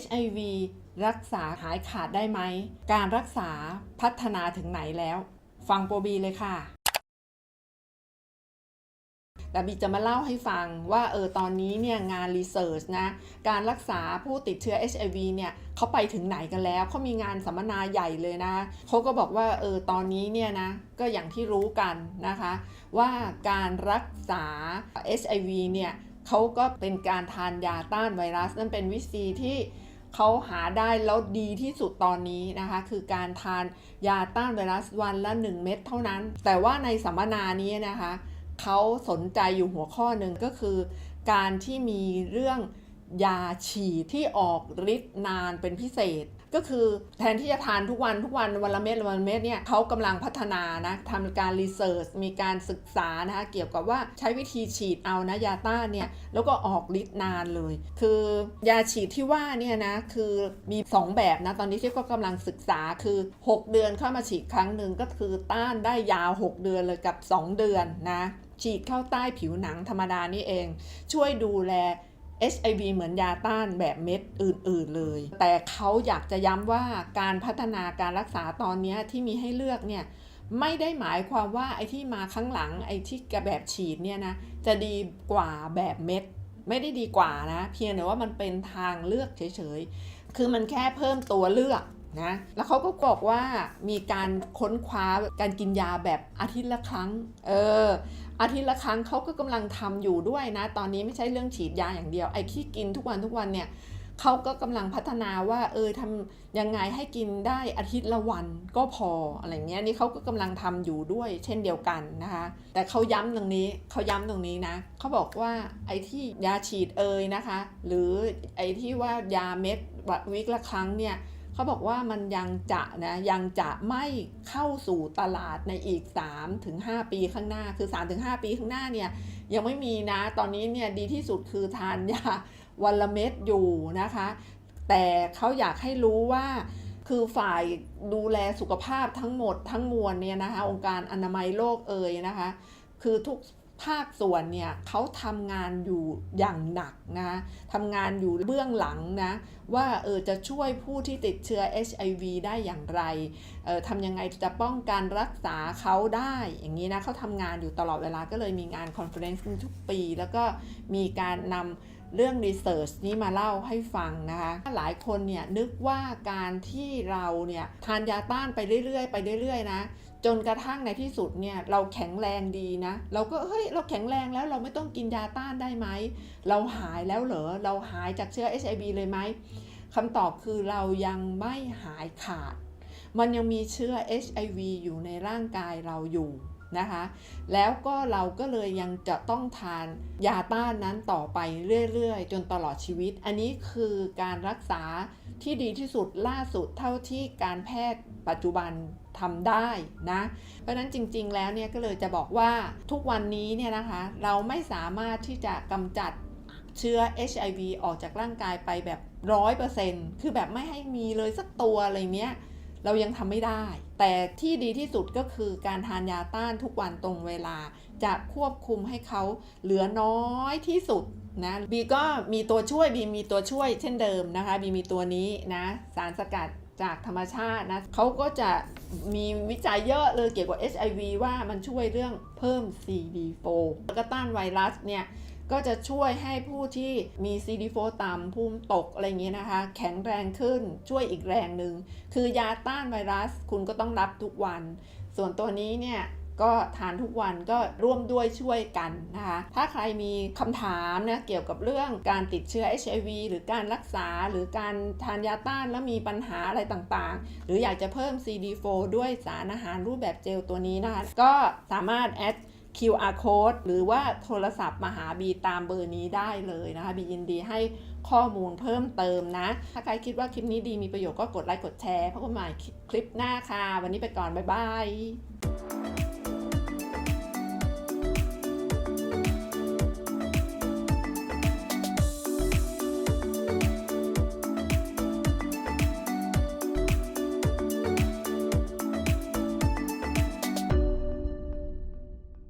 HIV รักษาหายขาดได้ไหม การรักษาพัฒนาถึงไหนแล้ว ฟังโปรบีเลยค่ะ แต่บีจะมาเล่าให้ฟังว่าเออตอนนี้เนี่ยงานรีเสิร์ชนะ การรักษาผู้ติดเชื้อ HIV เนี่ยเขาไปถึงไหนกันแล้ว เขามีงานสัมมนาใหญ่เลยนะ เขาก็บอกว่าเออตอนนี้เนี่ยนะ ก็อย่างที่รู้กันนะคะ ว่าการรักษา HIV เนี่ย เขาก็เป็นการทานยาต้านไวรัส นั่นเป็นวิธีที่เขาหาได้แล้วดีที่สุดตอนนี้นะคะ คือการทานยาต้านไวรัสวันละ 1 เม็ดเท่านั้น แต่ว่าในสัมมนานี้นะคะเขาสนใจอยู่หัวข้อหนึ่งก็คือ การที่มีเรื่อง ยาฉีดที่ออกฤทธิ์นานเป็นพิเศษ ก็คือแทนที่จะทานทุกวันทุกวันวันละเม็ดวันละเม็ดเนี่ยเขากำลังพัฒนานะทำการรีเสิร์ชมีการศึกษานะคะเกี่ยวกับว่าใช้วิธีฉีดเอานะยาต้านเนี่ยแล้วก็ออกฤทธิ์นานเลย คือยาฉีดที่ว่าเนี่ยนะคือมี 2 แบบนะตอนนี้ที่ก็กำลังศึกษาคือ 6 เดือนเข้ามาฉีดครั้งหนึ่งก็คือต้านได้ยาว 6 เดือนเลยกับ 2 เดือนนะฉีดเข้าใต้ผิวหนังธรรมดานี่เอง ช่วยดูแล HIV เหมือนยาต้านแบบเม็ดอื่น ๆเลย แต่เขาอยากจะย้ำว่าการพัฒนาการรักษาตอนนี้ที่มีให้เลือกเนี่ยไม่ได้หมายความว่าไอ้ที่มาข้างหลังไอ้ที่กระแบบฉีดเนี่ยนะจะดีกว่าแบบเม็ด ไม่ได้ดีกว่านะ เพียงแต่ว่ามันเป็นทางเลือกเฉยๆ คือมันแค่เพิ่มตัวเลือก นะแล้วเขาก็บอกว่ามีการค้นคว้าการกินยาแบบอาทิตย์ละครั้งเอออาทิตย์ละครั้งเขาก็กำลังทำอยู่ด้วยนะ ตอนนี้ไม่ใช่เรื่องฉีดยาอย่างเดียวไอ้ที่กินทุกวันทุกวันเนี่ยเขาก็กำลังพัฒนาว่าเออทำยังไงให้กินได้อาทิตย์ละวันก็พออะไรเงี้ยนี่เขาก็กำลังทำอยู่ด้วย เช่นเดียวกันนะคะ แต่เขาย้ำตรงนี้เขาย้ำตรงนี้นะเขาบอกว่าไอ้ที่ยาฉีดเอยนะคะ หรือไอ้ที่ว่ายาเม็ดวิกละครั้งเนี่ย เขาบอกว่ามันยังจะนะยังจะไม่เข้าสู่ตลาดในอีก 3-5 ปีข้างหน้า คือ 3-5 ปีข้างหน้าเนี่ยยังไม่มีนะ ตอนนี้เนี่ยดีที่สุดคือทานยาวันละเม็ดอยู่นะคะ แต่เขาอยากให้รู้ว่าคือฝ่ายดูแลสุขภาพทั้งหมดทั้งมวลเนี่ยนะคะ องค์การอนามัยโลกเอ่ยนะคะ คือทุก ภาคส่วนเนี่ยเขาทำงานอยู่อย่างหนักนะทำงานอยู่เบื้องหลังนะ ว่าเออจะช่วยผู้ที่ติดเชื้อ HIV ได้อย่างไรเออทำยังไงจะป้องกันรักษาเขาได้อย่างนี้นะเขาทำงานอยู่ตลอดเวลาก็เลยมีงานคอนเฟอเรนซ์ทุกปี แล้วก็มีการนำ เรื่องรีเสิร์ชนี้มาเล่าให้ฟังนะคะหลายคนเนี่ยนึกว่าการที่เราเนี่ยทานยาต้านไปเรื่อยๆ ไปเรื่อยๆนะจนกระทั่งในที่สุดเนี่ยเราแข็งแรงดีนะ เราก็เฮ้ยเราแข็งแรงแล้วเราไม่ต้องกินยาต้านได้ไหม เราหายแล้วเหรอ เราหายจากเชื้อ HIV เลยไหมคำตอบคือเรายังไม่หายขาด มันยังมีเชื้อ HIV อยู่ในร่างกายเราอยู่ นะคะแล้วก็เราก็เลยยังจะต้องทานยาต้านนั้นต่อไปเรื่อยๆ จนตลอดชีวิต อันนี้คือการรักษาที่ดีที่สุดล่าสุดเท่าที่การแพทย์ปัจจุบันทำได้นะ เพราะฉะนั้นจริงๆแล้วเนี่ยก็เลยจะบอกว่าทุกวันนี้เนี่ยนะคะเราไม่สามารถที่จะกำจัดเชื้อ HIV ออกจากร่างกายไปแบบร้อยเปอร์เซ็นต์คือแบบไม่ให้มีเลยสักตัวอะไรเนี้ย เรายังทำไม่ได้ แต่ที่ดีที่สุดก็คือการทานยาต้านทุกวันตรงเวลา จะควบคุมให้เขาเหลือน้อยที่สุดนะบีก็มีตัวช่วยบีมีตัวช่วยเช่นเดิมนะคะบีมีตัวนี้นะสารสกัดจากธรรมชาตินะเขาก็จะมีวิจัยเยอะเลยเกี่ยวกับ HIV ว่ามันช่วยเรื่องเพิ่ม CD4 แล้วก็ต้านไวรัสเนี่ย ก็จะช่วยให้ผู้ที่มี CD4 ต่ำภูมิตกอะไรอย่างเงี้ยนะคะ แข็งแรงขึ้นช่วยอีกแรงหนึ่ง คือยาต้านไวรัสคุณก็ต้องรับทุกวัน ส่วนตัวนี้เนี่ยก็ทานทุกวันก็ร่วมด้วยช่วยกันนะคะ ถ้าใครมีคำถามนะเกี่ยวกับเรื่องการติดเชื้อ HIV หรือการรักษาหรือการทานยาต้านแล้วมีปัญหาอะไรต่างๆ หรืออยากจะเพิ่ม CD4 ด้วยสารอาหารรูปแบบเจลตัวนี้นะคะ ก็สามารถแอด QR code หรือว่าโทรศัพท์มาหาบีตามเบอร์นี้ได้เลยนะคะ บียินดีให้ข้อมูลเพิ่มเติมนะ ถ้าใครคิดว่าคลิปนี้ดีมีประโยชน์ก็กดไลค์กดแชร์พบกันใหม่คลิปหน้าค่ะ วันนี้ไปก่อน บ๊ายบาย